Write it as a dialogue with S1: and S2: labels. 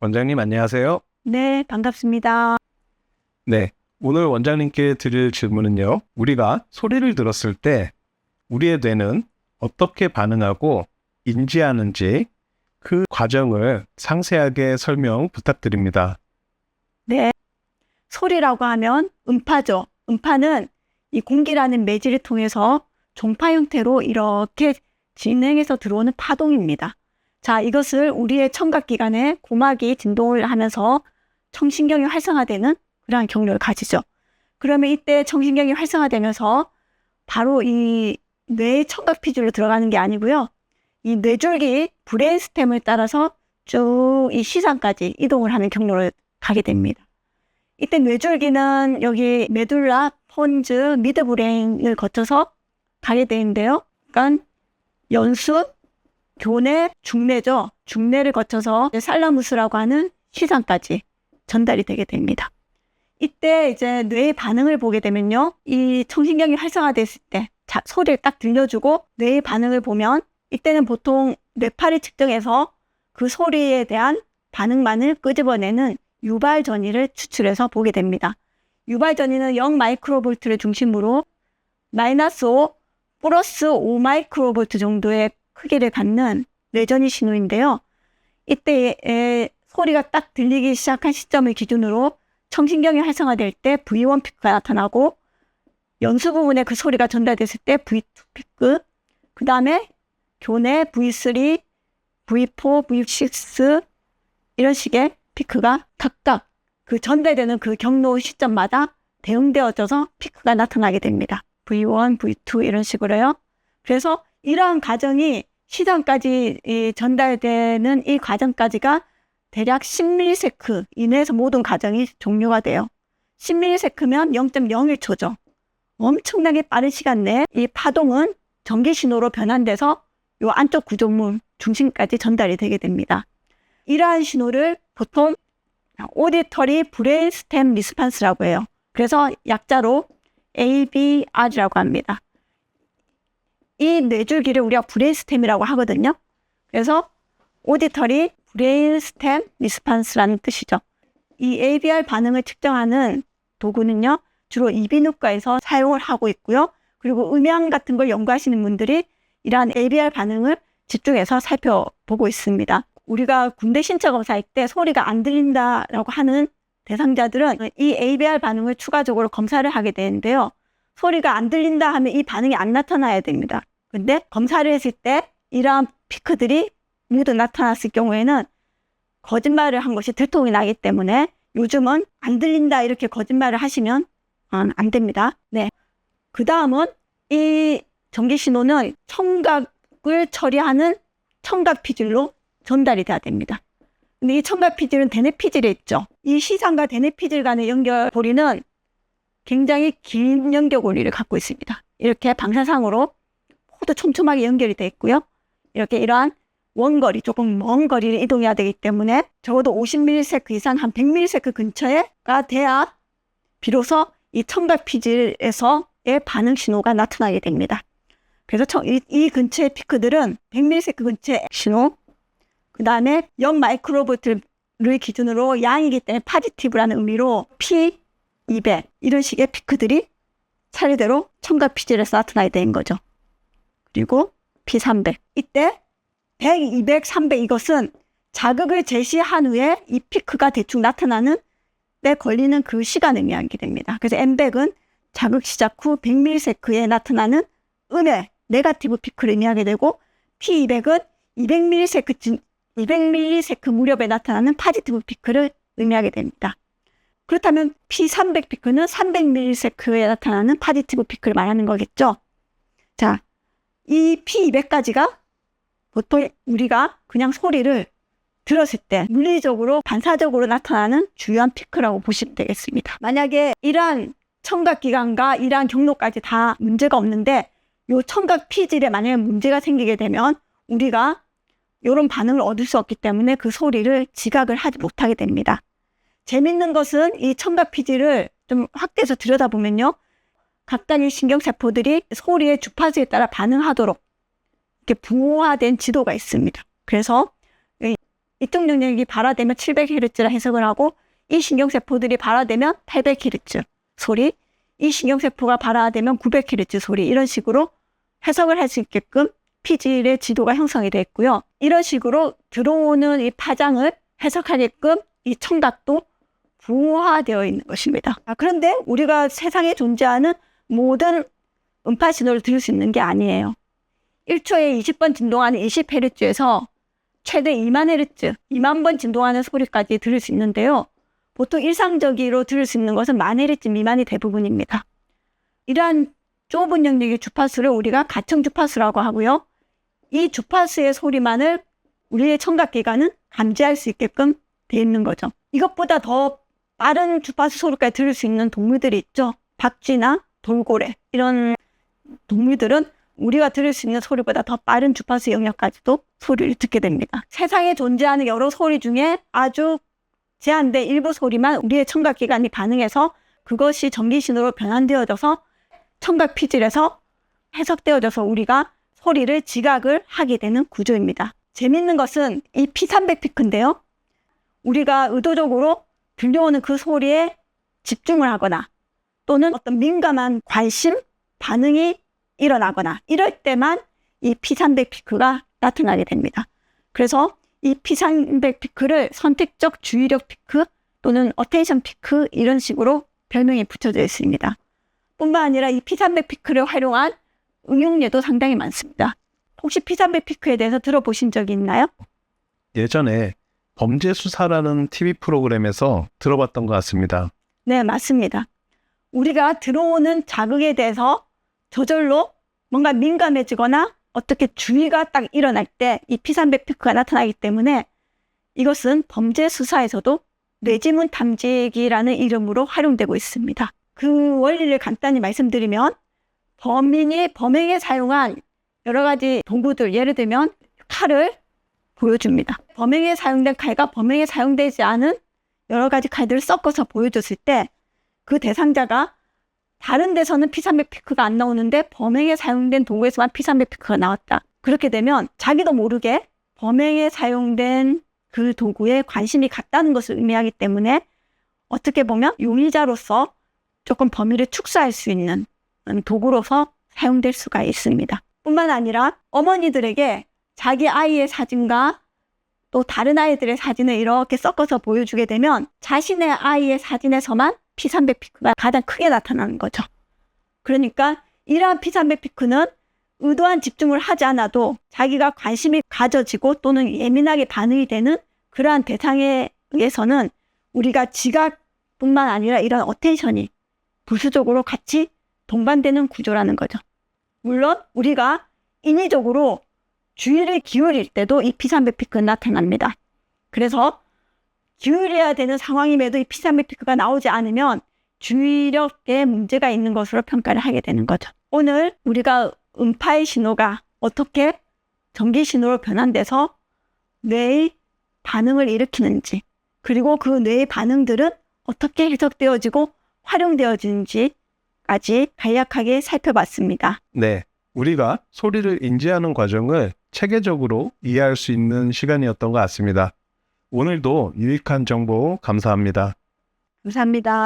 S1: 원장님 안녕하세요.
S2: 네, 반갑습니다.
S1: 네. 오늘 원장님께 드릴 질문은요. 우리가 소리를 들었을 때 우리의 뇌는 어떻게 반응하고 인지하는지 그 과정을 상세하게 설명 부탁드립니다.
S2: 네. 소리라고 하면 음파죠. 음파는 이 공기라는 매질을 통해서 종파 형태로 이렇게 진행해서 들어오는 파동입니다. 자, 이것을 우리의 청각기관에 고막이 진동을 하면서 청신경이 활성화되는 그러한 경로를 가지죠. 그러면 이때 청신경이 활성화되면서 바로 이 뇌의 청각 피질로 들어가는 게 아니고요. 이 뇌줄기 브레인스템을 따라서 쭉 이 시상까지 이동을 하는 경로를 가게 됩니다. 이때 뇌줄기는 여기 메둘라, 폰즈, 미드브레인을 거쳐서 가게 되는데요. 그러니까 연수, 교내, 중내죠. 중내를 거쳐서 살라무스라고 하는 시상까지 전달이 되게 됩니다. 이때 이제 뇌의 반응을 보게 되면요. 이 청신경이 활성화됐을 때 자, 소리를 딱 들려주고 뇌의 반응을 보면 이때는 보통 뇌파를 측정해서 그 소리에 대한 반응만을 끄집어내는 유발 전이를 추출해서 보게 됩니다. 유발 전이는 0 마이크로볼트를 중심으로 마이너스 5 플러스 5 마이크로볼트 정도의 크기를 갖는 뇌전이 신호인데요. 이때의 소리가 딱 들리기 시작한 시점을 기준으로 청신경이 활성화될 때 V1 피크가 나타나고 연수 부분에 그 소리가 전달됐을 때 V2 피크, 그 다음에 교내 V3, V4, V6 이런 식의 피크가 각각 그 전달되는 그 경로 시점마다 대응되어져서 피크가 나타나게 됩니다. V1, V2 이런 식으로요. 그래서 이러한 과정이 시장까지 이 전달되는 이 과정까지가 대략 10ms 이내에서 모든 과정이 종료가 돼요. 10ms면 0.01초죠. 엄청나게 빠른 시간 내에 이 파동은 전기 신호로 변환돼서 요 안쪽 구조물 중심까지 전달이 되게 됩니다. 이러한 신호를 보통 오디터리 브레인스템 리스판스라고 해요. 그래서 약자로 ABR이라고 합니다. 이 뇌줄기를 우리가 브레인스템이라고 하거든요. 그래서 오디터리 브레인스템 리스판스라는 뜻이죠. 이 ABR 반응을 측정하는 도구는요. 주로 이비인후과에서 사용을 하고 있고요. 그리고 음향 같은 걸 연구하시는 분들이 이러한 ABR 반응을 집중해서 살펴보고 있습니다. 우리가 군대 신체 검사할 때 소리가 안 들린다라고 하는 대상자들은 이 ABR 반응을 추가적으로 검사를 하게 되는데요. 소리가 안 들린다 하면 이 반응이 안 나타나야 됩니다. 근데 검사를 했을 때 이러한 피크들이 모두 나타났을 경우에는 거짓말을 한 것이 들통이 나기 때문에 요즘은 안 들린다 이렇게 거짓말을 하시면 어, 안 됩니다. 네. 그 다음은 이 전기 신호는 청각을 처리하는 청각 피질로 전달이 돼야 됩니다. 근데 이 청각 피질은 대뇌 피질에 있죠. 이 시상과 대뇌 피질 간의 연결고리는 굉장히 긴 연결 고리를 갖고 있습니다. 이렇게 방사상으로 모두 촘촘하게 연결이 되어 있고요. 이렇게 이러한 원거리, 조금 먼 거리를 이동해야 되기 때문에 적어도 50ms 이상 한 100ms 근처에가 돼야 비로소 이 청각 피질에서의 반응 신호가 나타나게 됩니다. 그래서 청, 이, 이 근처의 피크들은 100ms 근처의 신호, 그 다음에 0 마이크로볼트를 기준으로 양이기 때문에 파지티브라는 의미로 P 200 이런 식의 피크들이 차례대로 청각 피질에서 나타나게 되는 거죠. 그리고 P 300 이때 100, 200, 300 이것은 자극을 제시한 후에 이 피크가 대충 나타나는 때 걸리는 그 시간을 의미하게 됩니다. 그래서 M100은 자극 시작 후 100ms에 나타나는 음의 네가티브 피크를 의미하게 되고 P200은 200ms 200ms 무렵에 나타나는 파지티브 피크를 의미하게 됩니다. 그렇다면 P300 피크는 300ms에 나타나는 파지티브 피크를 말하는 거겠죠. 자, 이 P200까지가 보통 우리가 그냥 소리를 들었을 때 물리적으로 반사적으로 나타나는 주요한 피크라고 보시면 되겠습니다. 만약에 이러한 청각 기관과 이러한 경로까지 다 문제가 없는데 요 청각 피질에 만약에 문제가 생기게 되면 우리가 이런 반응을 얻을 수 없기 때문에 그 소리를 지각을 하지 못하게 됩니다. 재밌는 것은 이 청각 피질을 좀 확대해서 들여다보면요. 각각의 신경세포들이 소리의 주파수에 따라 반응하도록 이렇게 부호화된 지도가 있습니다. 그래서 이쪽 영역이 발화되면 700Hz라 해석을 하고 이 신경세포들이 발화되면 800Hz 소리, 이 신경세포가 발화되면 900Hz 소리 이런 식으로 해석을 할 수 있게끔 피질의 지도가 형성이 되어 있고요. 이런 식으로 들어오는 이 파장을 해석하게끔 이 청각도 부호화되어 있는 것입니다. 아, 그런데 우리가 세상에 존재하는 모든 음파 신호를 들을 수 있는 게 아니에요. 1초에 20번 진동하는 20Hz에서 최대 2만 Hz, 2만 번 진동하는 소리까지 들을 수 있는데요. 보통 일상적으로 들을 수 있는 것은 만 Hz 미만이 대부분입니다. 이러한 좁은 영역의 주파수를 우리가 가청 주파수라고 하고요. 이 주파수의 소리만을 우리의 청각 기관은 감지할 수 있게끔 돼 있는 거죠. 이것보다 더 빠른 주파수 소리까지 들을 수 있는 동물들이 있죠. 박쥐나 돌고래 이런 동물들은 우리가 들을 수 있는 소리보다 더 빠른 주파수 영역까지도 소리를 듣게 됩니다. 세상에 존재하는 여러 소리 중에 아주 제한된 일부 소리만 우리의 청각 기관이 반응해서 그것이 전기 신호로 변환되어져서 청각 피질에서 해석되어져서 우리가 소리를 지각을 하게 되는 구조입니다. 재밌는 것은 이 P300 피크인데요. 우리가 의도적으로 들려오는 그 소리에 집중을 하거나 또는 어떤 민감한 관심, 반응이 일어나거나 이럴 때만 이 P300 피크가 나타나게 됩니다. 그래서 이 P300 피크를 선택적 주의력 피크 또는 어텐션 피크 이런 식으로 별명이 붙여져 있습니다. 뿐만 아니라 이 P300 피크를 활용한 응용례도 상당히 많습니다. 혹시 P300 피크에 대해서 들어보신 적이 있나요?
S1: 예전에 범죄 수사라는 TV 프로그램에서 들어봤던 것 같습니다.
S2: 네, 맞습니다. 우리가 들어오는 자극에 대해서 저절로 뭔가 민감해지거나 어떻게 주의가 딱 일어날 때이 P300 피크가 나타나기 때문에 이것은 범죄 수사에서도 뇌지문 탐지기라는 이름으로 활용되고 있습니다. 그 원리를 간단히 말씀드리면 범인이 범행에 사용한 여러 가지 도구들, 예를 들면 칼을 보여줍니다. 범행에 사용된 칼과 범행에 사용되지 않은 여러 가지 칼들을 섞어서 보여줬을 때 그 대상자가 다른 데서는 P300 피크가 안 나오는데 범행에 사용된 도구에서만 P300 피크가 나왔다. 그렇게 되면 자기도 모르게 범행에 사용된 그 도구에 관심이 갔다는 것을 의미하기 때문에 어떻게 보면 용의자로서 조금 범위를 축소할 수 있는 도구로서 사용될 수가 있습니다. 뿐만 아니라 어머니들에게 자기 아이의 사진과 또 다른 아이들의 사진을 이렇게 섞어서 보여주게 되면 자신의 아이의 사진에서만 P300 피크가 가장 크게 나타나는 거죠. 그러니까 이러한 P300 피크는 의도한 집중을 하지 않아도 자기가 관심이 가져지고 또는 예민하게 반응이 되는 그러한 대상에 의해서는 우리가 지각뿐만 아니라 이런 어텐션이 부수적으로 같이 동반되는 구조라는 거죠. 물론 우리가 인위적으로 주의를 기울일 때도 이 P300 피크는 나타납니다. 그래서 기울여야 되는 상황임에도 이 P300 피크가 나오지 않으면 주의력에 문제가 있는 것으로 평가를 하게 되는 거죠. 오늘 우리가 음파의 신호가 어떻게 전기 신호로 변환돼서 뇌의 반응을 일으키는지 그리고 그 뇌의 반응들은 어떻게 해석되어지고 활용되어지는지까지 간략하게 살펴봤습니다.
S1: 네. 우리가 소리를 인지하는 과정을 체계적으로 이해할 수 있는 시간이었던 것 같습니다. 오늘도 유익한 정보 감사합니다.
S2: 감사합니다.